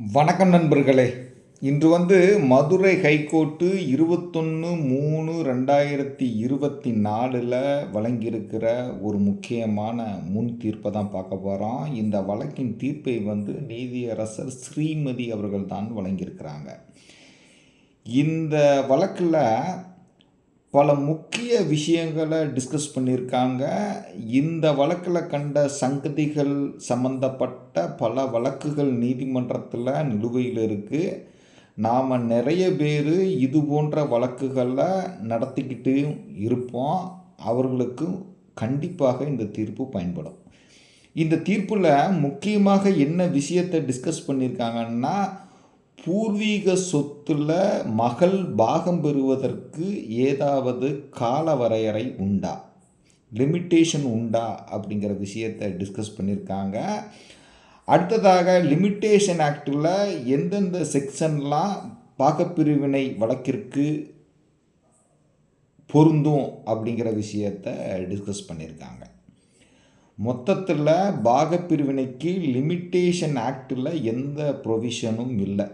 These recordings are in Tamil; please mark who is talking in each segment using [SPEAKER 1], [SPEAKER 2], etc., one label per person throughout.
[SPEAKER 1] வணக்கம் நண்பர்களே. இன்று வந்து மதுரை ஹைகோர்ட்டு இருபத்தொன்று மூணு ரெண்டாயிரத்தி இருபத்தி நாலில் வழங்கியிருக்கிற ஒரு முக்கியமான முன் தீர்ப்பை தான் பார்க்க போகிறோம் இந்த வழக்கின் தீர்ப்பை வந்து நீதியரசர் ஸ்ரீமதி அவர்கள் தான் வழங்கியிருக்கிறாங்க. இந்த வழக்கில் பல முக்கிய விஷயங்களை டிஸ்கஸ் பண்ணியிருக்காங்க. இந்த வழக்கில் கண்ட சங்கதிகள் சம்பந்தப்பட்ட பல வழக்குகள் நீதிமன்றத்தில் நிலுவையில் இருக்குது நாம் நிறைய பேர் இது போன்ற வழக்குகளை நடத்திக்கிட்டு இருப்போம். அவர்களுக்கு கண்டிப்பாக இந்த தீர்ப்பு பயன்படும். இந்த தீர்ப்பில் முக்கியமாக என்ன விஷயத்தை டிஸ்கஸ் பண்ணியிருக்காங்கன்னா பூர்வீக சொத்தில் மகள் பாகம் பெறுவதற்கு ஏதாவது கால வரையறை உண்டா? லிமிட்டேஷன் உண்டா? அப்படிங்கிற விஷயத்தை டிஸ்கஸ் பண்ணியிருக்காங்க அடுத்ததாக லிமிட்டேஷன் ஆக்டில் எந்தெந்த செக்ஷன்லாம் பாகப்பிரிவினை வழக்கிற்கு பொருந்தும் அப்படிங்கிற விஷயத்தை டிஸ்கஸ் பண்ணியிருக்காங்க மொத்தத்தில் பாகப்பிரிவினைக்கு லிமிட்டேஷன் ஆக்டில் எந்த ப்ரொவிஷனும் இல்லை.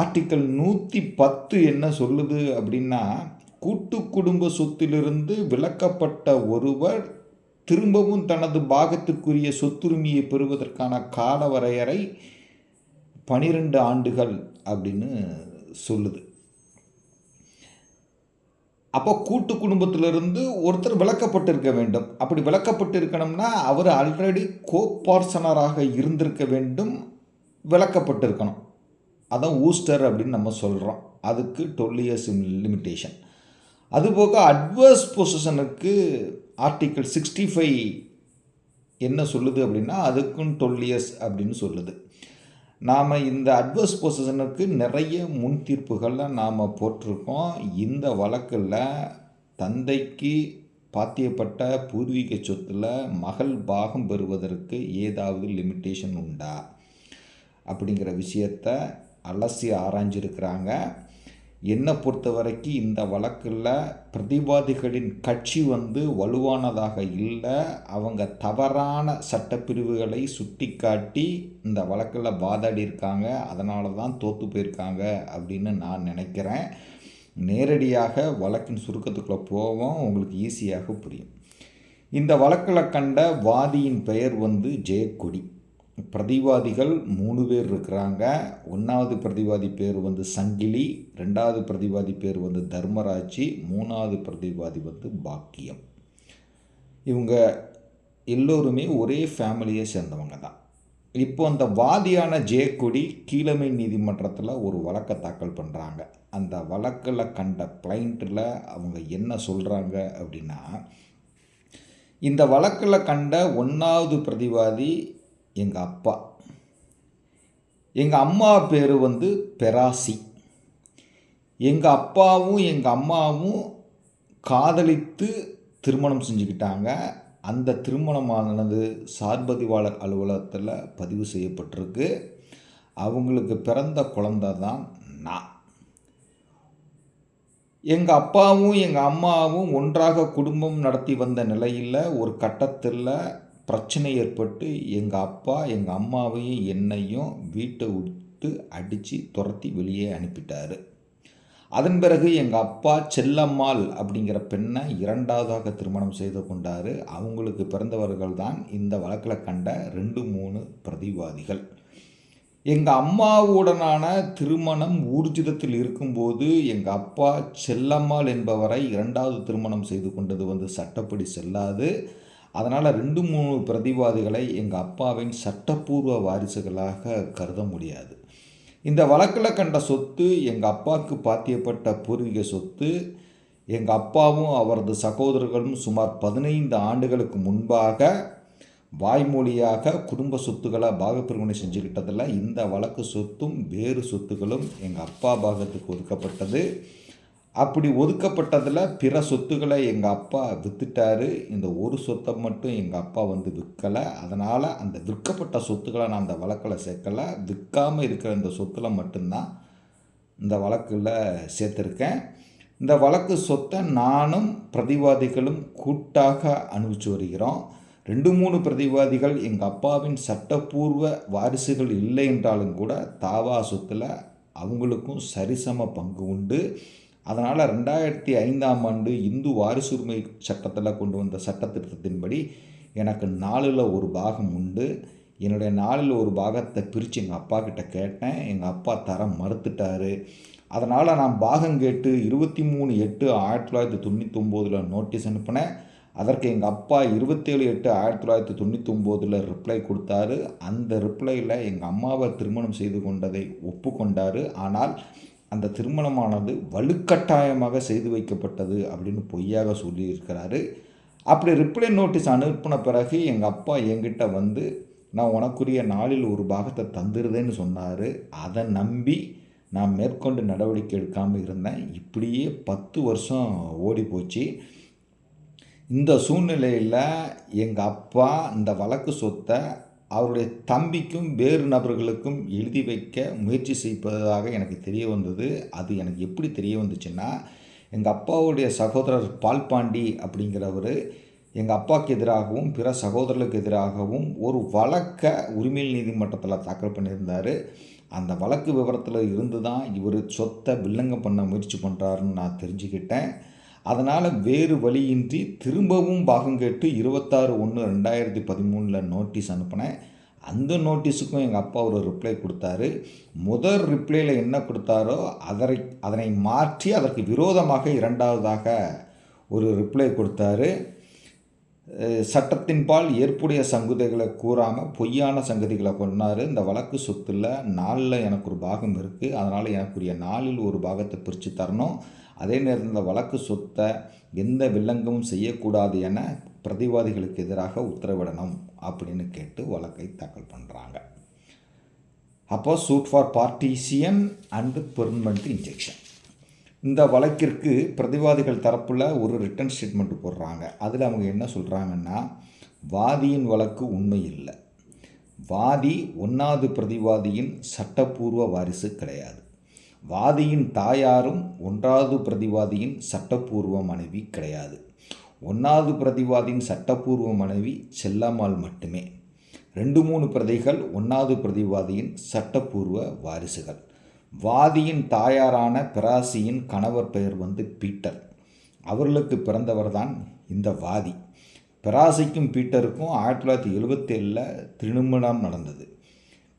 [SPEAKER 1] ஆர்டிக்கல் நூற்றி பத்து என்ன சொல்லுது அப்படின்னா கூட்டு குடும்ப சொத்திலிருந்து விலக்கப்பட்ட ஒருவர் திரும்பவும் தனது பாகத்திற்குரிய சொத்துரிமையை பெறுவதற்கான கால வரையறை பனிரெண்டு ஆண்டுகள் அப்படின்னு சொல்லுது. அப்போ கூட்டு குடும்பத்திலிருந்து ஒருத்தர் விளக்கப்பட்டிருக்க வேண்டும். அப்படி விளக்கப்பட்டிருக்கணும்னா அவர் ஆல்ரெடி கோபார்சனராக இருந்திருக்க வேண்டும் விளக்கப்பட்டிருக்கணும் அதான் ஊஸ்டர் அப்படின்னு நம்ம சொல்கிறோம் அதுக்கு டுவெல் இயர்ஸ் லிமிட்டேஷன் அதுபோக அட்வர்ஸ் பொசிஷனுக்கு ஆர்டிக்கிள் சிக்ஸ்டி ஃபைவ் என்ன சொல்லுது அப்படின்னா அதுக்கும் டுவெல் இயர்ஸ் அப்படின்னு சொல்லுது. நாம் இந்த அட்வர்ஸ் பொசிஷனுக்கு நிறைய முன் தீர்ப்புகளை நாம் போட்டிருக்கோம். இந்த வழக்கில் தந்தைக்கு பாத்தியப்பட்ட பூர்வீக சொத்தில் மகள் பாகம் பெறுவதற்கு ஏதாவது லிமிட்டேஷன் உண்டா? அப்படிங்கிற விஷயத்தை அலசி ஆராய்ஞ்சிருக்கிறாங்க. என்னை பொறுத்த வரைக்கும் இந்த வழக்கில் பிரதிவாதிகளின் கட்சி வந்து வலுவானதாக இல்லை. அவங்க தவறான சட்டப்பிரிவுகளை சுட்டி காட்டி இந்த வழக்கில் வாதாடி இருக்காங்க அதனால தான் தோற்று போயிருக்காங்க அப்படின்னு நான் நினைக்கிறேன். நேரடியாக வழக்கின் சுருக்கத்துக்குள்ளே போவோம். உங்களுக்கு ஈஸியாக புரியும். இந்த வழக்கில் கண்ட வாதியின் பெயர் வந்து ஜெயக்கொடி. பிரதிவாதிகள் மூணு பேர் இருக்கிறாங்க. ஒன்றாவது பிரதிவாதி பேர் வந்து சங்கிலி ரெண்டாவது பிரதிவாதி பேர் வந்து தர்மராட்சி மூணாவது பிரதிவாதி வந்து பாக்கியம். இவங்க எல்லோருமே ஒரே ஃபேமிலியை சேர்ந்தவங்க தான். இப்போ அந்த வாதியான ஜெயக்கொடி கீழமை நீதிமன்றத்தில் ஒரு வழக்கை தாக்கல் பண்ணுறாங்க அந்த வழக்கில் கண்ட கிளைண்ட்டில் அவங்க என்ன சொல்கிறாங்க அப்படின்னா இந்த வழக்கில் கண்ட ஒன்றாவது பிரதிவாதி எங்கள் அப்பா எங்கள் அம்மா பேர் வந்து பெராசி. எங்கள் அப்பாவும் எங்கள் அம்மாவும் காதலித்து திருமணம் செஞ்சுக்கிட்டாங்க. அந்த திருமணமானது சார்பதிவாளர் அலுவலகத்தில் பதிவு செய்யப்பட்டிருக்கு. அவங்களுக்கு பிறந்த குழந்த தான் நான். எங்கள் அப்பாவும் எங்கள் அம்மாவும் ஒன்றாக குடும்பம் நடத்தி வந்த நிலையில் ஒரு கட்டத்தில் பிரச்சனை ஏற்பட்டு எங்கள் அப்பா எங்கள் அம்மாவையும் என்னையும் வீட்டை விட்டு அடித்து துரத்தி வெளியே அனுப்பிட்டார். அதன் பிறகு எங்கள் அப்பா செல்லம்மாள் அப்படிங்கிற பெண்ணை இரண்டாவதாக திருமணம் செய்து கொண்டார். அவங்களுக்கு பிறந்தவர்கள் தான் இந்த வழக்கில் கண்ட ரெண்டு மூணு பிரதிவாதிகள். எங்கள் அம்மாவுடனான திருமணம் ஊர்ஜிதத்தில் இருக்கும்போது எங்கள் அப்பா செல்லம்மாள் என்பவரை இரண்டாவது திருமணம் செய்து கொண்டது வந்து சட்டப்படி செல்லாது. அதனால் ரெண்டு மூணு பிரதிவாதிகளை எங்கள் அப்பாவின் சட்டப்பூர்வ வாரிசுகளாக கருத முடியாது. இந்த வழக்கில் கண்ட சொத்து எங்கள் அப்பாவுக்கு பாத்தியப்பட்ட பூர்வீக சொத்து எங்கள் அப்பாவும் அவரது சகோதரர்களும் சுமார் பதினைந்து ஆண்டுகளுக்கு முன்பாக வாய்மொழியாக குடும்ப சொத்துக்களை பாகப்பிரிவினை செஞ்சுக்கிட்டதில் இந்த வழக்கு சொத்தும் வேறு சொத்துக்களும் எங்கள் அப்பா பாகத்துக்கு ஒதுக்கப்பட்டது. அப்படி ஒதுக்கப்பட்டதில் பிற சொத்துக்களை எங்கள் அப்பா விற்றுட்டாரு இந்த ஒரு சொத்தை மட்டும் எங்கள் அப்பா வந்து விற்கலை அதனால் அந்த விற்கப்பட்ட சொத்துக்களை நான் அந்த வழக்கில் சேர்க்கலை. விற்காமல் இருக்கிற இந்த சொத்தில் மட்டும்தான் இந்த வழக்கில் சேர்த்துருக்கேன். இந்த வழக்கு சொத்தை நானும் பிரதிவாதிகளும் கூட்டாக அனுபவிச்சு வருகிறோம். ரெண்டு மூணு பிரதிவாதிகள் எங்கள் அப்பாவின் சட்டப்பூர்வ வாரிசுகள் இல்லை என்றாலும் கூட தாவா சொத்தில் அவங்களுக்கும் சரிசம பங்கு உண்டு. அதனால் ரெண்டாயிரத்தி ஐந்தாம் ஆண்டு இந்து வாரிசுரிமை சட்டத்தில் கொண்டு வந்த சட்டத்திட்டத்தின்படி எனக்கு நாலில் ஒரு பாகம் உண்டு. என்னுடைய நாளில் ஒரு பாகத்தை பிரித்து எங்கள் அப்பா கிட்ட கேட்டேன். எங்கள் அப்பா தர மறுத்துட்டாரு. அதனால் நான் பாகம் கேட்டு இருபத்தி மூணு எட்டு ஆயிரத்தி தொள்ளாயிரத்தி தொண்ணூத்தொம்போதில் நோட்டீஸ் அனுப்பினேன். அதற்கு எங்கள் அப்பா இருபத்தேழு எட்டு ஆயிரத்தி தொள்ளாயிரத்தி தொண்ணூத்தொம்போதில் ரிப்ளை கொடுத்தாரு. அந்த ரிப்ளையில் எங்கள் அம்மாவை திருமணம் செய்து கொண்டதை ஒப்புக்கொண்டார். ஆனால் அந்த திருமணமானது வலுக்கட்டாயமாக செய்து வைக்கப்பட்டது அப்படின்னு பொய்யாக சொல்லியிருக்கிறாரு. அப்படி ரிப்ளை நோட்டீஸ் அனுப்பின பிறகு எங்கள் அப்பா என்கிட்ட வந்து நான் உனக்குரிய நாளில் ஒரு பாகத்தை தந்துருதேன்னு சொன்னார். அதை நம்பி நான் மேற்கொண்டு நடவடிக்கை எடுக்காமல் இருந்தேன். இப்படியே பத்து வருஷம் ஓடி போச்சு. இந்த சூழ்நிலையில் எங்கள் அப்பா இந்த வழக்கு சொத்தை அவருடைய தம்பிக்கும் வேறு நபர்களுக்கும் எழுதி வைக்க முயற்சி செய்வதாக எனக்கு தெரிய வந்தது. அது எனக்கு எப்படி தெரிய வந்துச்சுன்னா எங்கள் அப்பாவுடைய சகோதரர் பால்பாண்டி அப்படிங்கிறவர் எங்கள் அப்பாவுக்கு எதிராகவும் பிற சகோதரர்களுக்கு எதிராகவும் ஒரு வழக்கை உரிமையில் நீதிமன்றத்தில் தாக்கல் பண்ணியிருந்தார். அந்த வழக்கு விவரத்தில் இருந்து தான் இவர் சொத்தை வில்லங்கம் பண்ண முயற்சி பண்ணுறாருன்னு நான் தெரிஞ்சுக்கிட்டேன். அதனால் வேறு வழியின்றி திரும்பவும் பாகம் கேட்டு இருபத்தாறு ஒன்று ரெண்டாயிரத்தி பதிமூணில் நோட்டீஸ் அனுப்பினேன். அந்த நோட்டீஸுக்கும் எங்கள் அப்பா ஒரு ரிப்ளை கொடுத்தாரு. முதல் ரிப்ளையில் என்ன கொடுத்தாரோ அதனை அதனை மாற்றி அதற்கு விரோதமாக இரண்டாவதாக ஒரு ரிப்ளை கொடுத்தாரு. சட்டத்தின்பால் ஏற்புடைய சங்குதைகளை கூறாமல் பொய்யான சங்கதிகளை கொண்டார் இந்த வழக்கு சொத்தில் நாளில் எனக்கு ஒரு பாகம் இருக்குது அதனால் எனக்குரிய நாளில் ஒரு பாகத்தை பிரித்து தரணும். அதே நேரத்தில் இந்த வழக்கு சொத்தை எந்த வில்லங்கமும் செய்யக்கூடாது என பிரதிவாதிகளுக்கு எதிராக உத்தரவிடணும் அப்படின்னு கேட்டு வழக்கை தாக்கல் பண்ணுறாங்க அப்போ suit for partition and permanent injunction இந்த வழக்கிற்கு பிரதிவாதிகள் தரப்பில் ஒரு ரிட்டன் ஸ்டேட்மெண்ட் போடுறாங்க. அதில் அவங்க என்ன சொல்கிறாங்கன்னா வாதியின் வழக்கு உண்மை இல்லை. வாதி ஒன்றாவது பிரதிவாதியின் சட்டப்பூர்வ வாரிசு கிடையாது. வாதியின் தாயாரும் ஒன்றாவது பிரதிவாதியின் சட்டப்பூர்வ மனைவி கிடையாது. ஒன்றாவது பிரதிவாதியின் சட்டப்பூர்வ மனைவி செல்லம்மாள் மட்டுமே. ரெண்டு மூணு பிரதிகள் ஒன்றாவது பிரதிவாதியின் சட்டப்பூர்வ வாரிசுகள். வாதியின் தாயாரான பிராசியின் கணவர் பெயர் வந்து பீட்டர். அவர்களுக்கு பிறந்தவர்தான் இந்த வாதி. பிராசிக்கும் பீட்டருக்கும் ஆயிரத்தி தொள்ளாயிரத்தி எழுபத்தேழில் திருமணம் நடந்தது.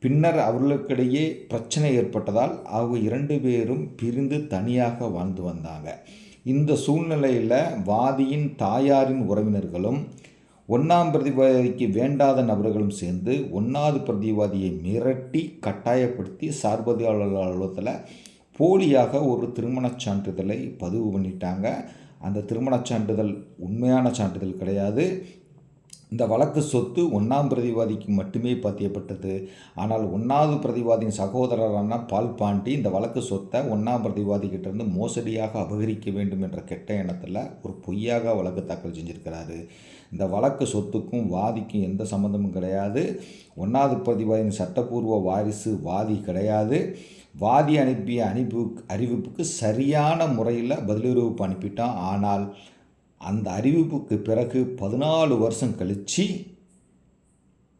[SPEAKER 1] பின்னர் அவர்களுக்கிடையே பிரச்சனை ஏற்பட்டதால் அவங்க இரண்டு பேரும் பிரிந்து தனியாக வாழ்ந்து வந்தாங்க. இந்த சூழ்நிலையில் வாதியின் தாயாரின் உறவினர்களும் ஒன்றாம் பிரதிவாதிக்கு வேண்டாத நபர்களும் சேர்ந்து ஒன்றாவது பிரதிவாதியை மிரட்டி கட்டாயப்படுத்தி சார்பதியாளர் அலுவலகத்தில் போலியாக ஒரு திருமணச் சான்றிதழை பதிவு பண்ணிட்டாங்க. அந்த திருமணச் சான்றிதழ் உண்மையான சான்றிதழ் கிடையாது. இந்த வழக்கு சொத்து ஒன்றாம் பிரதிவாதிக்கு மட்டுமே பதியப்பட்டது ஆனால் ஒன்றாவது பிரதிவாதியின் சகோதரரான பால் பாண்டி இந்த வழக்கு சொத்தை ஒன்றாம் பிரதிவாதிகிட்டேருந்து மோசடியாக அபகரிக்க வேண்டும் என்ற கெட்ட எண்ணத்தில் ஒரு பொய்யாக வழக்கு தாக்கல் செஞ்சுருக்கிறாரு. இந்த வழக்கு சொத்துக்கும் வாதிக்கும் எந்த சம்மந்தமும் கிடையாது. ஒன்றாவது பிரதிவாதியின் சட்டப்பூர்வ வாரிசு வாதி கிடையாது. வாதி அனுப்பிய அனுப்பு அறிவிப்புக்கு சரியான முறையில் பதிலுறவு அனுப்பிட்டான். ஆனால் அந்த அறிவிப்புக்கு பிறகு பதினாலு வருஷம் கழித்து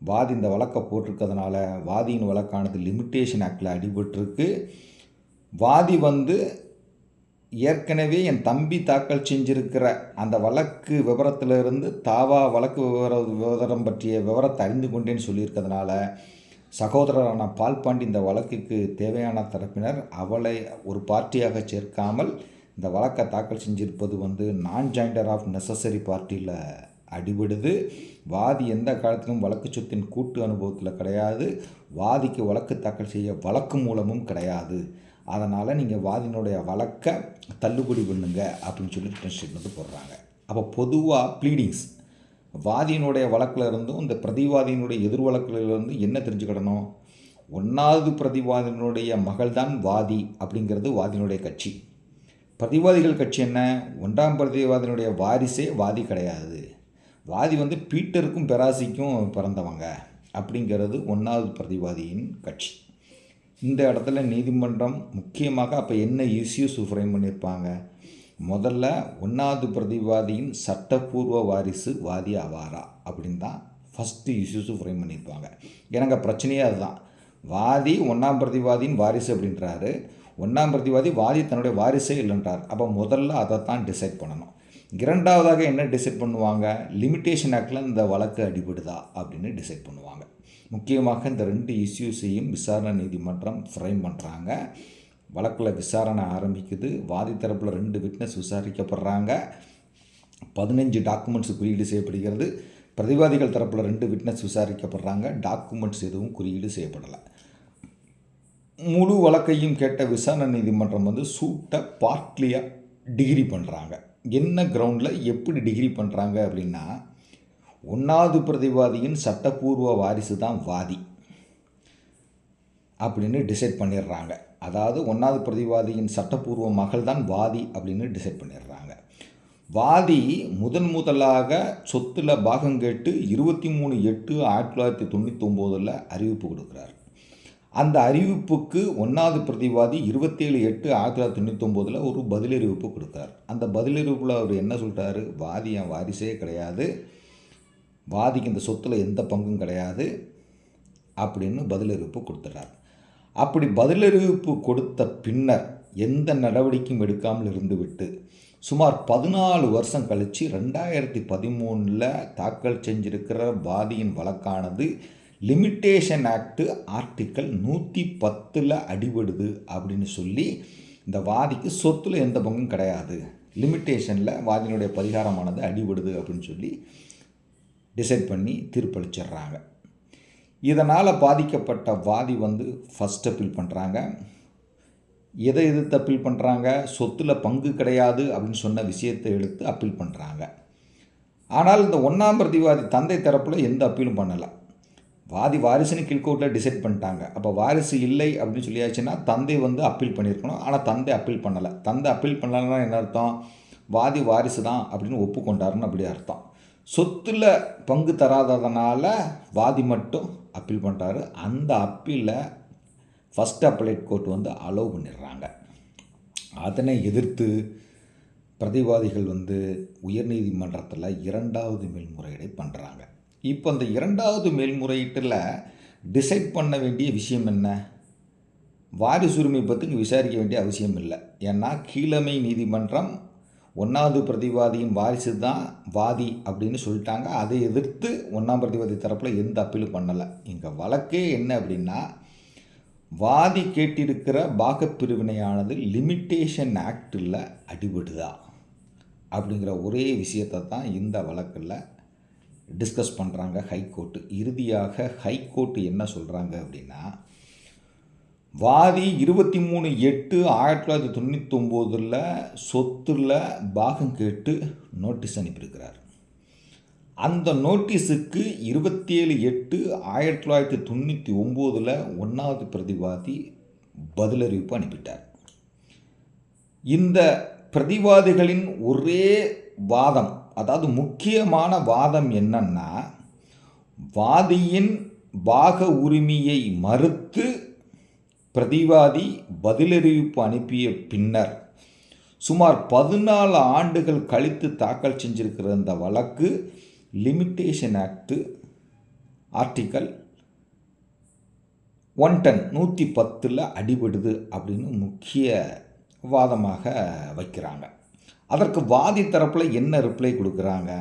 [SPEAKER 1] வாதி இந்த வழக்கை போட்டிருக்கிறதுனால வாதியின் வழக்கானது லிமிட்டேஷன் ஆக்டில் அடிபட்டிருக்கு. வாதி வந்து ஏற்கனவே என் தம்பி தாக்கல் செஞ்சிருக்கிற அந்த வழக்கு விவரத்திலிருந்து தாவா வழக்கு விவர விவரம் பற்றிய விவரத்தை அறிந்து கொண்டேன்னு சொல்லியிருக்கிறதுனால சகோதரரான பால்பாண்டி இந்த வழக்குக்கு தேவையான தரப்பினர் அவளை ஒரு பார்ட்டியாக சேர்க்காமல் இந்த வழக்கை தாக்கல் செஞ்சிருப்பது வந்து நான் ஜாயிண்டர் ஆஃப் நெசசரி பார்ட்டியில் அடிபடுது. வாதி எந்த காலத்திலும் வழக்கு சொத்தின் கூட்டு அனுபவத்தில் கிடையாது. வாதிக்கு வழக்கு தாக்கல் செய்ய வழக்கு மூலமும் கிடையாது. அதனால் நீங்கள் வாதியினுடைய வழக்கை தள்ளுபடி பண்ணுங்க அப்படின்னு சொல்லி ரிட்டன் ஸ்டேட்மெண்ட் போடுறாங்க. அப்போ பொதுவாக ப்ளீடிங்ஸ் வாதியினுடைய வழக்கில் இருந்தும் இந்த பிரதிவாதியினுடைய எதிர் வழக்கிலிருந்து என்ன தெரிஞ்சுக்கிடணும்? ஒன்றாவது பிரதிவாதியினுடைய மகள் தான் வாதி அப்படிங்கிறது வாதியினுடைய கட்சி. பிரதிவாதிகள் கட்சி என்ன? ஒன்றாம் பிரதிவாதியினுடைய வாரிசே வாதி கிடையாது. வாதி வந்து பீட்டருக்கும் பெராசிக்கும் பிறந்தவங்க அப்படிங்கிறது ஒன்றாவது பிரதிவாதியின் கட்சி. இந்த இடத்துல நீதிமன்றம் முக்கியமாக அப்போ என்ன இஷ்யூஸ் ஃப்ரேம் பண்ணியிருப்பாங்க? முதல்ல ஒன்றாவது பிரதிவாதியின் சட்டப்பூர்வ வாரிசு வாதி ஆவாரா? அப்படின்னு தான் ஃபஸ்ட்டு இஷ்யூஸு ஃப்ரேம் பண்ணியிருப்பாங்க. எனக்கு பிரச்சனையே அதுதான். வாதி ஒன்றாம் பிரதிவாதியின் வாரிசு அப்படின்றாரு. ஒன்றாம் பிரதிவாதி வாதி தன்னுடைய வாரிசே இல்லைன்றார். அப்போ முதல்ல அதை தான் டிசைட் பண்ணணும். இரண்டாவதாக என்ன டிசைட் பண்ணுவாங்க? லிமிட்டேஷன் ஆக்டில் இந்த வழக்கு அடிபடுதா? அப்படின்னு டிசைட் பண்ணுவாங்க. முக்கியமாக இந்த ரெண்டு இஷ்யூஸையும் விசாரணை நீதிமன்றம் ஃப்ரேம் பண்ணுறாங்க வழக்கில் விசாரணை ஆரம்பிக்குது. வாதி தரப்பில் ரெண்டு விட்னஸ் விசாரிக்கப்படுறாங்க. பதினஞ்சு டாக்குமெண்ட்ஸ் குறியீடு செய்யப்படுகிறது. பிரதிவாதிகள் தரப்பில் ரெண்டு விட்னஸ் விசாரிக்கப்படுறாங்க. டாக்குமெண்ட்ஸ் எதுவும் குறியீடு செய்யப்படலை. முழு வழக்கையும் கேட்ட விசாரணை நீதிமன்றம் வந்து சூட்டை பார்ட்லியாக டிகிரி பண்ணுறாங்க என்ன கிரவுண்டில் எப்படி டிகிரி பண்ணுறாங்க அப்படின்னா ஒன்றாவது பிரதிவாதியின் சட்டப்பூர்வ வாரிசு தான் வாதி அப்படின்னு டிசைட் பண்ணிடுறாங்க. அதாவது ஒன்றாவது பிரதிவாதியின் சட்டப்பூர்வ மகள் தான் வாதி அப்படின்னு டிசைட் பண்ணிடுறாங்க. வாதி முதன் முதலாக சொத்தில் பாகம் கேட்டு இருபத்தி மூணு எட்டு ஆயிரத்தி தொள்ளாயிரத்தி தொண்ணூற்றி ஒம்போதில் அறிவிப்பு கொடுக்குறாரு. அந்த அறிவிப்புக்கு ஒன்றாவது பிரதிவாதி இருபத்தேழு எட்டு ஆயிரத்தி தொள்ளாயிரத்தி தொண்ணூத்தொம்போதில் ஒரு பதிலறிவிப்பு கொடுத்தார். அந்த பதிலறிவிப்பில் அவர் என்ன சொல்லிட்டாரு? வாதி என் வாரிசே கிடையாது. வாதிக்கு இந்த சொத்தில் எந்த பங்கும் கிடையாது அப்படின்னு பதிலறிவிப்பு கொடுத்துட்டார். அப்படி பதிலறிவிப்பு கொடுத்த பின்னர் எந்த நடவடிக்கையும் எடுக்காமல் இருந்துவிட்டு சுமார் பதினாலு வருஷம் கழித்து ரெண்டாயிரத்தி பதிமூணில் தாக்கல் செஞ்சிருக்கிற வாதியின் வழக்கானது லிமிட்டேஷன் ஆக்டு ஆர்டிக்கல் நூற்றி பத்தில் அடிபடுது அப்படின்னு சொல்லி இந்த வாதிக்கு சொத்தில் எந்த பங்கும் கிடையாது. லிமிட்டேஷனில் வாதியினுடைய பரிகாரமானது அடிபடுது அப்படின்னு சொல்லி டிசைட் பண்ணி தீர்ப்பளிச்சிடுறாங்க. இதனால் பாதிக்கப்பட்ட வாதி வந்து ஃபஸ்ட் அப்பீல் பண்ணுறாங்க எதை எதிர்த்து அப்பீல் பண்ணுறாங்க சொத்தில் பங்கு கிடையாது அப்படின்னு சொன்ன விஷயத்தை எடுத்து அப்பீல் பண்ணுறாங்க ஆனால் இந்த ஒன்றாம் பிரதிவாதி தந்தை தரப்பில் எந்த அப்பீலும் பண்ணலை. வாதி வாரிசுன்னு கீழ்கோர்ட்டில் டிசைட் பண்ணிட்டாங்க. அப்போ வாரிசு இல்லை அப்படின்னு சொல்லியாச்சுன்னா தந்தை வந்து அப்பீல் பண்ணியிருக்கணும். ஆனால் தந்தை அப்பீல் பண்ணலை. தந்தை அப்பீல் பண்ணலைன்னா என்ன அர்த்தம்? வாதி வாரிசு தான் அப்படின்னு ஒப்புக்கொண்டாருன்னு அப்படி அர்த்தம். சொத்தில் பங்கு தராததுனால வாதி மட்டும் அப்பீல் பண்ணுறாரு அந்த அப்பீலை ஃபஸ்ட் அப்பலேட் கோர்ட் வந்து அலோவ் பண்ணிடுறாங்க. அதனை எதிர்த்து பிரதிவாதிகள் வந்து உயர்நீதிமன்றத்தில் இரண்டாவது மேல்முறையீடை பண்ணுறாங்க இப்போ அந்த இரண்டாவது மேல்முறையீட்டில் டிசைட் பண்ண வேண்டிய விஷயம் என்ன? வாரிசுரிமை பற்றி விசாரிக்க வேண்டிய அவசியம் இல்லை. ஏன்னா கீழமை நீதிமன்றம் ஒன்றாவது பிரதிவாதியின் வாரிசு தான் வாதி அப்படின்னு சொல்லிட்டாங்க. அதை எதிர்த்து ஒன்றாம் பிரதிவாதி தரப்பில் எந்த அப்பீலும் பண்ணலை. இங்கே வழக்கே என்ன அப்படின்னா வாதி கேட்டிருக்கிற பாகப்பிரிவினையானது லிமிட்டேஷன் ஆக்டில் அடிபடுதா? அப்படிங்கிற ஒரே விஷயத்தை தான் இந்த வழக்கில் டிஸ்கஸ் பண்ணுறாங்க ஹைகோர்ட்டு இறுதியாக ஹைகோர்ட்டு என்ன சொல்கிறாங்க அப்படின்னா வாதி இருபத்தி மூணு எட்டு ஆயிரத்தி தொள்ளாயிரத்தி தொண்ணூத்தொம்போதில் சொத்தில் பாகம் கேட்டு நோட்டீஸ் அனுப்பியிருக்கிறார். அந்த நோட்டீஸுக்கு இருபத்தி ஏழு எட்டு ஆயிரத்தி தொள்ளாயிரத்தி தொண்ணூற்றி ஒம்போதில் ஒன்றாவது பிரதிவாதி பதிலறிவிப்பு அனுப்பிட்டார். இந்த பிரதிவாதிகளின் ஒரே வாதம் அதாவது முக்கியமான வாதம் என்னன்னா வாதியின் பாக உரிமையை மறுத்து பிரதிவாதி பதிலறிவிப்பு அனுப்பிய பின்னர் சுமார் பதினாலு ஆண்டுகள் கழித்து தாக்கல் செஞ்சிருக்கிற இந்த வழக்கு limitation act article one ten நூற்றி பத்தில் அடிபடுது அப்படின்னு முக்கிய வாதமாக வைக்கிறாங்க. அதற்கு வாதி தரப்பில் என்ன ரிப்ளை கொடுக்குறாங்க?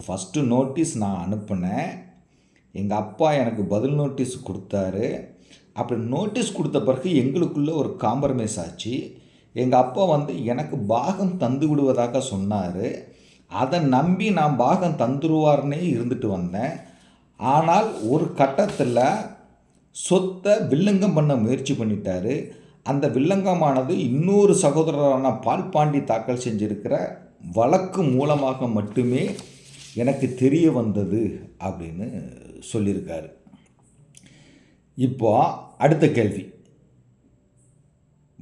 [SPEAKER 1] ஃபஸ்ட்டு நோட்டீஸ் நான் அனுப்பினேன். எங்கள் அப்பா எனக்கு பதில் நோட்டீஸ் கொடுத்தாரு. அப்படி நோட்டீஸ் கொடுத்த பிறகு எங்களுக்குள்ளே ஒரு காம்ப்ரமைஸ் ஆச்சு. எங்கள் அப்பா வந்து எனக்கு பாகம் தந்து விடுவதாக சொன்னார். அதை நம்பி நான் பாகம் தந்துருவார்னே இருந்துட்டு வந்தேன். ஆனால் ஒரு கட்டத்தில் சொத்தை வில்லங்கம் பண்ண முயற்சி பண்ணிட்டாரு. அந்த வில்லங்கமானது இன்னொரு சகோதரரான பால்பாண்டி தாக்கல் செஞ்சிருக்கிற வழக்கு மூலமாக மட்டுமே எனக்கு தெரிய வந்தது அப்படின்னு சொல்லியிருக்காரு. இப்போ அடுத்த கேள்வி.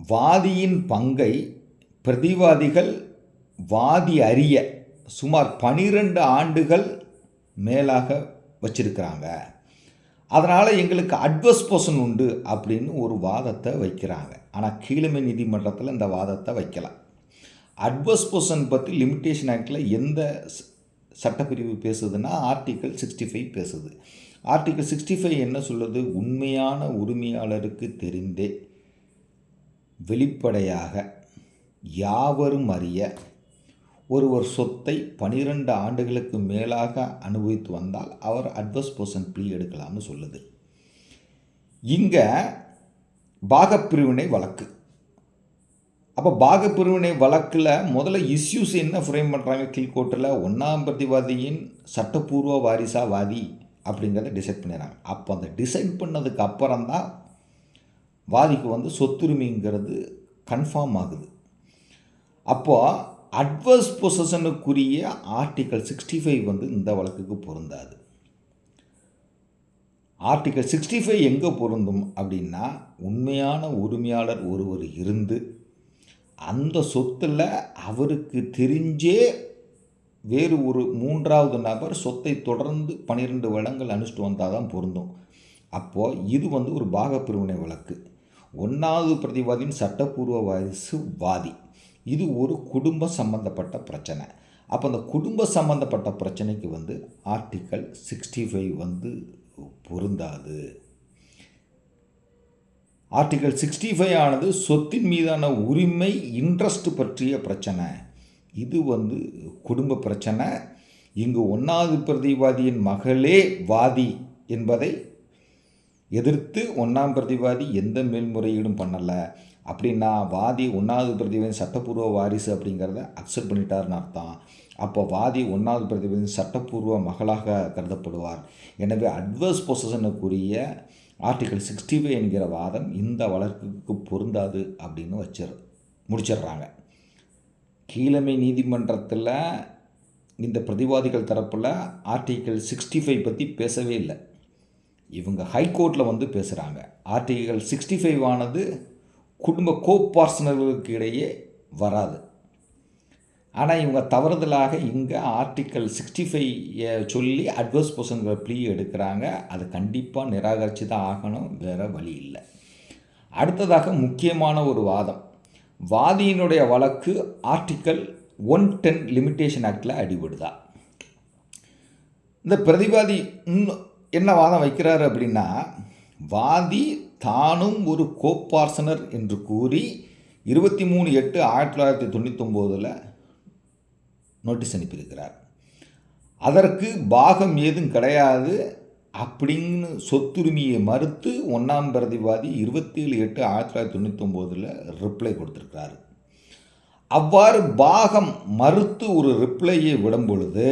[SPEAKER 1] வாதியின் பங்கை பிரதிவாதிகள் வாதி அறிய சுமார் பனிரெண்டு ஆண்டுகள் மேலாக வச்சிருக்கிறாங்க. அதனால் எங்களுக்கு அட்வர்ஸ் பர்சன் உண்டு அப்படின்னு ஒரு வாதத்தை வைக்கிறாங்க. ஆனால் கீழமை நீதிமன்றத்தில் இந்த வாதத்தை வைக்கலாம் அட்வர்ஸ் பொசன் பற்றி லிமிட்டேஷன் ஆக்டில் எந்த சட்டப்பிரிவு பேசுதுன்னா ஆர்டிக்கல் சிக்ஸ்டி ஃபைவ் பேசுது. ஆர்டிக்கல் சிக்ஸ்டி ஃபைவ் என்ன சொல்லுது? உண்மையான உரிமையாளருக்கு தெரிந்தே வெளிப்படையாக யாவரும் அறிய ஒருவர் சொத்தை பனிரெண்டு ஆண்டுகளுக்கு மேலாக அனுபவித்து வந்தால் அவர் அட்வர்ஸ் பர்சன் ப்ளீ எடுக்கலாம்னு சொல்லுது. இங்கே பாகப்பிரிவினை வழக்கு. அப்போ பாகப்பிரிவினை வழக்கில் முதல்ல இஷ்யூஸ் என்ன ஃப்ரேம் பண்ணுறாங்க கீழ்கோட்டில் ஒன்றாம் பிரதிவாதியின் சட்டப்பூர்வ வாரிசா வாதி அப்படிங்கிறத டிசைட் பண்ணிடுறாங்க. அப்போ அந்த டிசைட் பண்ணதுக்கு அப்புறம் தான் வாதிக்கு வந்து சொத்துரிமைங்கிறது கன்ஃபார்ம் ஆகுது. அப்போது அட்வர்ஸ் பொசஷனுக்குரிய ஆர்டிக்கல் சிக்ஸ்டி ஃபைவ் வந்து இந்த வழக்குக்கு பொருந்தாது. ஆர்டிக்கல் சிக்ஸ்டி ஃபைவ் எங்கே பொருந்தும் அப்படின்னா உண்மையான உரிமையாளர் ஒருவர் இருந்து அந்த சொத்தில் அவருக்கு தெரிஞ்சே வேறு ஒரு மூன்றாவது நபர் சொத்தை தொடர்ந்து பன்னிரெண்டு வருடங்கள் அனுஷ்டிட்டு வந்தால் தான் பொருந்தும். அப்போது இது வந்து ஒரு பாகப்பிரிவினை வழக்கு. ஒன்றாவது பிரதிவாதியின் சட்டப்பூர்வ வாரிசு வாதி. இது ஒரு குடும்ப சம்பந்தப்பட்ட பிரச்சனை. அப்போ அந்த குடும்ப சம்பந்தப்பட்ட பிரச்சனைக்கு வந்து ஆர்டிக்கல் சிக்ஸ்டி ஃபைவ் வந்து பொருந்தாது. ஆர்டிக்கல் சிக்ஸ்டி ஃபைவ் ஆனது சொத்தின் மீதான உரிமை இன்ட்ரெஸ்ட் பற்றிய பிரச்சனை. இது வந்து குடும்ப பிரச்சனை. இங்கு ஒன்றாவது பிரதிவாதியின் மகளே வாதி என்பதை எதிர்த்து ஒன்றாம் பிரதிவாதி எந்த மேல்முறையீடும் பண்ணலை. அப்படின்னா வாதி ஒன்றாவது பிரதிவாதியின் சட்டப்பூர்வ வாரிசு அப்படிங்கிறத அக்செப்ட் பண்ணிட்டாருன்னு அர்த்தம். அப்போ வாதி ஒன்றாவது பிரதிவாதியின் சட்டப்பூர்வ மகளாக கருதப்படுவார். எனவே அட்வர்ஸ் பொசஷனுக்குரிய ஆர்டிகல் சிக்ஸ்டி ஃபைவ் என்கிற வாதம் இந்த வழக்குக்கு பொருந்தாது அப்படின்னு வச்சிரு முடிச்சிடுறாங்க. கீழமை நீதிமன்றத்தில் இந்த பிரதிவாதிகள் தரப்பில் ஆர்டிகல் சிக்ஸ்டி ஃபைவ் பற்றி பேசவே இல்லை. இவங்க ஹைகோர்ட்டில் வந்து பேசுகிறாங்க ஆர்டிகல் சிக்ஸ்டி ஃபைவ் ஆனது குடும்ப கோப்பார்சனர்களுக்கு இடையே வராது. ஆனால் இவங்க தவறுதலாக இங்கே ஆர்டிக்கல் சிக்ஸ்டி ஃபைவ் சொல்லி அட்வர்ஸ் பொசன்கிற ப்ளீ எடுக்கிறாங்க. அது கண்டிப்பாக நிராகரித்து தான் ஆகணும் வேறு வழி இல்லை. அடுத்ததாக முக்கியமான ஒரு வாதம். வாதியினுடைய வழக்கு ஆர்டிக்கல் ஒன் டென் லிமிட்டேஷன் ஆக்டில் அடிபடுதா? இந்த பிரதிவாதி இன்னும் என்ன வாதம் வைக்கிறாரு அப்படின்னா வாதி தானும் ஒரு கோப்பார்சனர் என்று கூறி இருபத்தி மூணு எட்டு ஆயிரத்தி தொள்ளாயிரத்தி தொண்ணூத்தொம்போதில் நோட்டீஸ் அனுப்பியிருக்கிறார். அதற்கு பாகம் ஏதும் கிடையாது அப்படின்னு சொத்துரிமையை மறுத்து ஒன்றாம் பிரதிவாதி இருபத்தேழு எட்டு ஆயிரத்தி தொள்ளாயிரத்தி தொண்ணூத்தொம்போதில் ரிப்ளை கொடுத்துருக்கிறாரு. அவ்வாறு பாகம் மறுத்து ஒரு ரிப்ளையை விடும் பொழுது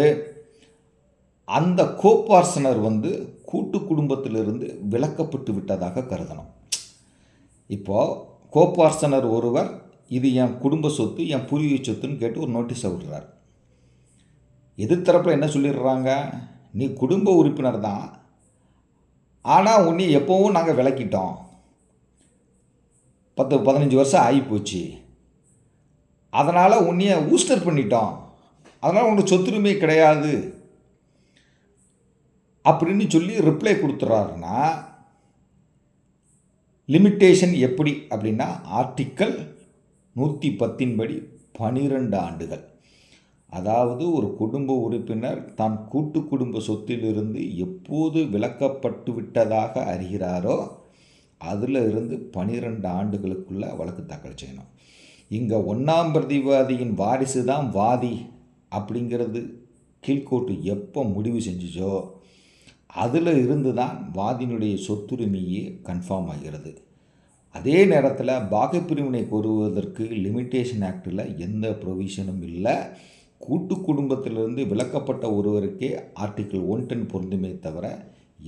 [SPEAKER 1] அந்த கோப்பார்சனர் வந்து கூட்டு குடும்பத்திலிருந்து விலக்கப்பட்டு விட்டதாக கருதணும். இப்போது கோப்பார்சனர் ஒருவர் இது என் குடும்ப சொத்து என் பூர்வீக சொத்துன்னு கேட்டு ஒரு நோட்டீஸை விடுறார். எதிர்த்தரப்பில் என்ன சொல்லிடுறாங்க? நீ குடும்ப உறுப்பினர் தான். ஆனால் உன்னை எப்போவும் நாங்கள் விளக்கிட்டோம் பத்து பதினஞ்சு வருஷம் ஆகிப்போச்சு. அதனால் உன்னைய ஊஸ்டர் பண்ணிட்டோம். அதனால் உனக்கு சொத்துரிமை கிடையாது. அப்படின்னு சொல்லி ரிப்ளை கொடுத்துட்றாருன்னா லிமிட்டேஷன் எப்படி அப்படின்னா ஆர்டிக்கல் நூற்றி பத்தின்படி பனிரெண்டு ஆண்டுகள். அதாவது ஒரு குடும்ப உறுப்பினர் தான் கூட்டு குடும்ப சொத்திலிருந்து எப்போது விலக்கப்பட்டு விட்டதாக அறிகிறாரோ அதில் இருந்து பனிரெண்டு ஆண்டுகளுக்குள்ள வழக்கு தாக்கல் செய்யணும். இங்கே ஒன்றாம் பிரதிவாதியின் வாரிசு தான் வாதி அப்படிங்கிறது கீழ்கோர்ட்டு எப்போ முடிவு செஞ்சுச்சோ அதில் இருந்து தான் வாதியினுடைய சொத்துரிமையே கன்ஃபார்ம் ஆகிறது. அதே நேரத்தில் பாகப்பிரிவினை கோருவதற்கு லிமிட்டேஷன் ஆக்டில் எந்த ப்ரொவிஷனும் இல்லை. கூட்டு குடும்பத்திலிருந்து விலக்கப்பட்ட ஒருவருக்கே ஆர்டிக்கிள் ஒன் டென் பொருந்துமே தவிர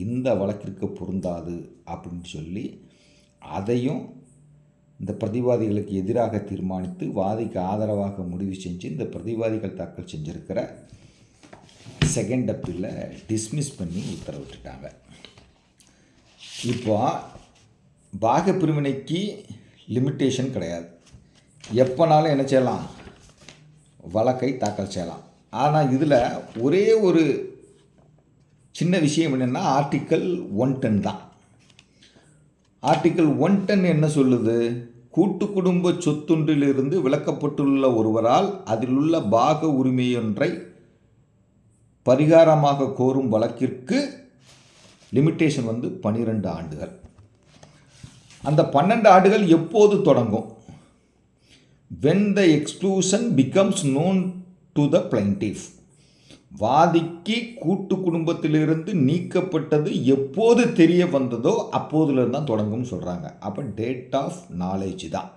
[SPEAKER 1] இந்த வழக்கிற்கு பொருந்தாது அப்படின்னு சொல்லி அதையும் இந்த பிரதிவாதிகளுக்கு எதிராக தீர்மானித்து வாதிக்கு ஆதரவாக முடிவு செஞ்சு இந்த பிரதிவாதிகள் தாக்கல் செஞ்சுருக்கிற செகண்ட் அப்பீலில் டிஸ்மிஸ் பண்ணி உத்தரவிட்டுட்டாங்க இப்போ பாகப்பிரிவினைக்கு லிமிட்டேஷன் கிடையாது. எப்போனாலும் என்ன செய்யலாம்? வழக்கை தாக்கல் செய்யலாம். ஆனால் இதில் ஒரே ஒரு சின்ன விஷயம் என்னென்னா ஆர்டிக்கல் ஒன் டென் தான். ஆர்டிக்கல் ஒன் டென் என்ன சொல்லுது? கூட்டு குடும்ப சொத்தொன்றிலிருந்து விலக்கப்பட்டுள்ள ஒருவரால் அதிலுள்ள பாக உரிமையொன்றை பரிகாரமாக கோரும் வழக்கிற்கு லிமிட்டேஷன் வந்து பன்னிரெண்டு ஆண்டுகள். அந்த பன்னெண்டு ஆண்டுகள் எப்போது தொடங்கும்? When the exclusion becomes known to the plaintiff வாதிக்கு கூட்டு குடும்பத்திலிருந்து நீக்கப்பட்டது எப்போது தெரிய வந்ததோ அப்போதுலேருந்து தான் தொடங்கும்னு சொல்கிறாங்க அப்போ டேட் ஆஃப் நாலேஜ் தான்.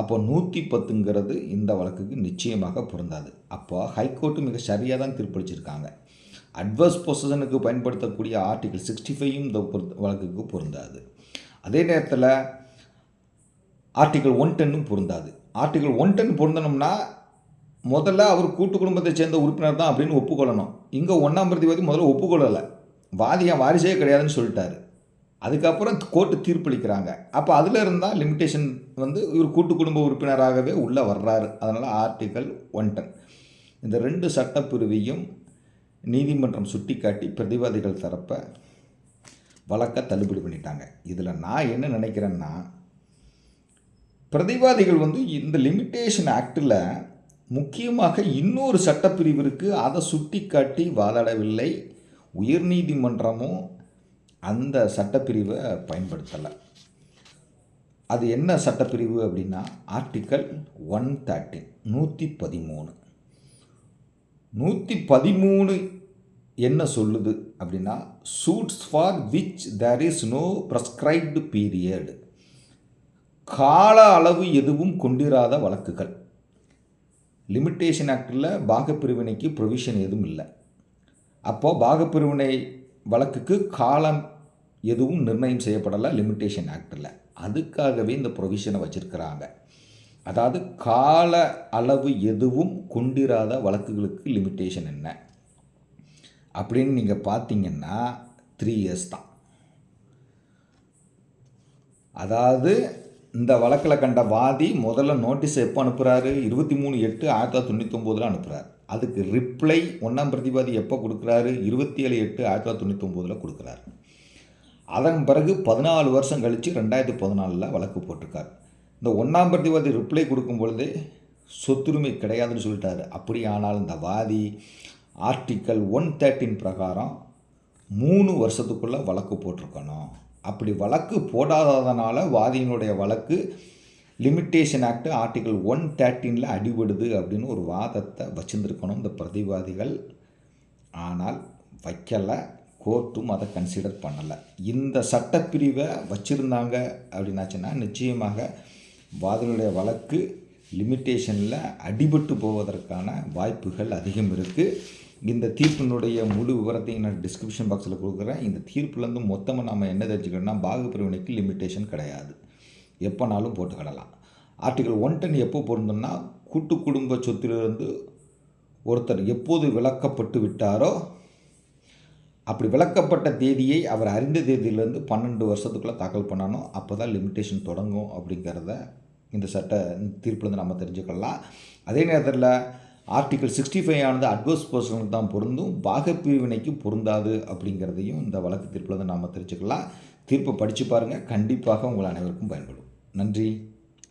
[SPEAKER 1] அப்போ நூற்றி பத்துங்கிறது இந்த வழக்குக்கு நிச்சயமாக பொருந்தாது. அப்போ ஹைகோர்ட்டு மிக சரியாக தான் தீர்ப்பளிச்சிருக்காங்க. அட்வர்ஸ் பொசிஷனுக்கு பயன்படுத்தக்கூடிய ஆர்டிகிள் சிக்ஸ்டி ஃபைவும் இந்த வழக்குக்கு பொருந்தாது. அதே நேரத்தில் ஆர்டிகிள் ஒன் டென்னும் பொருந்தாது. ஆர்டிகிள் ஒன் டென் பொருந்தணும்னா முதல்ல அவர் கூட்டு குடும்பத்தை சேர்ந்த உறுப்பினர் தான் அப்படின்னு ஒப்புக்கொள்ளணும். இங்கே ஒன்றாம் பிரதிவாதி முதல்ல ஒப்புக்கொள்ளலை. வாதியம் வாரிசே கிடையாதுன்னு சொல்லிட்டாரு. அதுக்கப்புறம் கோர்ட்டு தீர்ப்பளிக்கிறாங்க. அப்போ அதில் இருந்தால் லிமிட்டேஷன் வந்து இவர் கூட்டு குடும்ப உறுப்பினராகவே உள்ளே வர்றாரு. அதனால் ஆர்டிகல் ஒன் டென் இந்த ரெண்டு சட்டப்பிரிவையும் நீதிமன்றம் சுட்டிக்காட்டி பிரதிவாதிகள் தரப்ப வழக்கை தள்ளுபடி பண்ணிட்டாங்க. இதில் நான் என்ன நினைக்கிறேன்னா பிரதிவாதிகள் வந்து இந்த லிமிட்டேஷன் ஆக்டில் முக்கியமாக இன்னொரு சட்டப்பிரிவு இருக்குது அதை சுட்டிக்காட்டி வாதாடவில்லை. உயர்நீதிமன்றமும் அந்த சட்டப்பிரிவை பயன்படுத்தலை. அது என்ன சட்டப்பிரிவு அப்படின்னா ஆர்டிக்கல் ஒன் தேர்ட்டின் நூற்றி பதிமூணு நூற்றி பதிமூணு என்ன சொல்லுது அப்படின்னா suits for which there is no prescribed period கால அளவு எதுவும் கொண்டிராத வழக்குகள். லிமிட்டேஷன் ஆக்டில் பாகப்பிரிவினைக்கு ப்ரொவிஷன் எதுவும் இல்லை. அப்போது பாகப்பிரிவினை வழக்குக்கு காலம் எதுவும் நிர்ணயம் செய்யப்படலை லிமிட்டேஷன் ஆக்டில் அதுக்காகவே இந்த ப்ரொவிஷனை வச்சுருக்கிறாங்க. அதாவது கால அளவு எதுவும் கொண்டிராத வழக்குகளுக்கு லிமிட்டேஷன் என்ன? அப்படின்னு நீங்கள் பார்த்தீங்கன்னா த்ரீ இயர்ஸ் தான். அதாவது இந்த வழக்கில் கண்ட வாதி முதல்ல நோட்டீஸ் எப்போ அனுப்புகிறாரு இருபத்தி மூணு எட்டு ஆயிரத்தி தொள்ளாயிரத்தி தொண்ணூத்தொம்போதில் அனுப்புகிறார் அதுக்கு ரிப்ளை ஒன்றாம் பிரதிவாதி எப்போ கொடுக்குறாரு? இருபத்தி ஏழு எட்டு ஆயிரத்தி தொள்ளாயிரத்தி தொண்ணூத்தொம்போதில் கொடுக்குறாரு. அதன் பிறகு பதினாலு வருஷம் கழித்து ரெண்டாயிரத்தி பதினாலில் வழக்கு போட்டிருக்கார். இந்த ஒன்றாம் பிரதிவாதி ரிப்ளை கொடுக்கும் பொழுதே சொத்துரிமை கிடையாதுன்னு சொல்லிட்டாரு. அப்படியானால் இந்த வாதி ஆர்டிக்கல் ஒன் தேர்ட்டின் பிரகாரம் மூணு வருஷத்துக்குள்ளே வழக்கு போட்டிருக்கணும். அப்படி வழக்கு போடாததுனால வாதியினுடைய வழக்கு லிமிட்டேஷன் ஆக்ட் ஆர்டிகல் ஒன் தேர்ட்டீனில் அடிபடுது அப்படின்னு ஒரு வாதத்தை வச்சுருந்துருக்கணும். இந்த பிரதிவாதிகள் ஆனால் வைக்கலை கோர்ட்டும் அதை கன்சிடர் பண்ணலை. இந்த சட்டப்பிரிவை வச்சுருந்தாங்க அப்படின்னாச்சுன்னா நிச்சயமாக வாதிகளுடைய வழக்கு லிமிட்டேஷனில் அடிபட்டு போவதற்கான வாய்ப்புகள் அதிகம் இருக்குது இந்த தீர்ப்பினுடைய முழு விவரத்தையும் நான் டிஸ்கிரிப்ஷன் பாக்ஸில் கொடுக்குறேன். இந்த தீர்ப்புலேருந்து மொத்தமாக நம்ம என்ன தெரிஞ்சுக்கணும்னா பாகப்பிரிவினைக்கு லிமிட்டேஷன் கிடையாது. எப்போனாலும் போட்டுக்கிடலாம். ஆர்டிகல் ஒன் டென் எப்போ பொருந்தோம்னா கூட்டு குடும்ப சொத்திலிருந்து ஒருத்தர் எப்போது விளக்கப்பட்டு விட்டாரோ அப்படி விளக்கப்பட்ட தேதியை அவர் அறிந்த தேதியிலேருந்து பன்னெண்டு வருஷத்துக்குள்ளே தாக்கல் பண்ணணும். அப்போ தான் லிமிட்டேஷன் தொடங்கும் அப்படிங்கிறத இந்த சட்ட தீர்ப்புலேருந்து நம்ம தெரிஞ்சுக்கலாம். அதே நேரத்தில் ஆர்டிகல் சிக்ஸ்டி ஃபைவ் ஆனது அட்வர்ஸ் பர்சனுக்கு தான் பொருந்தும். பாகப்பிரிவினைக்கு பொருந்தாது அப்படிங்கிறதையும் இந்த வழக்கு தீர்ப்புலேருந்து நாம் தெரிஞ்சுக்கலாம். தீர்ப்பை படித்து பாருங்கள் கண்டிப்பாக உங்கள் அனைவருக்கும் பயன்படும். நன்றி.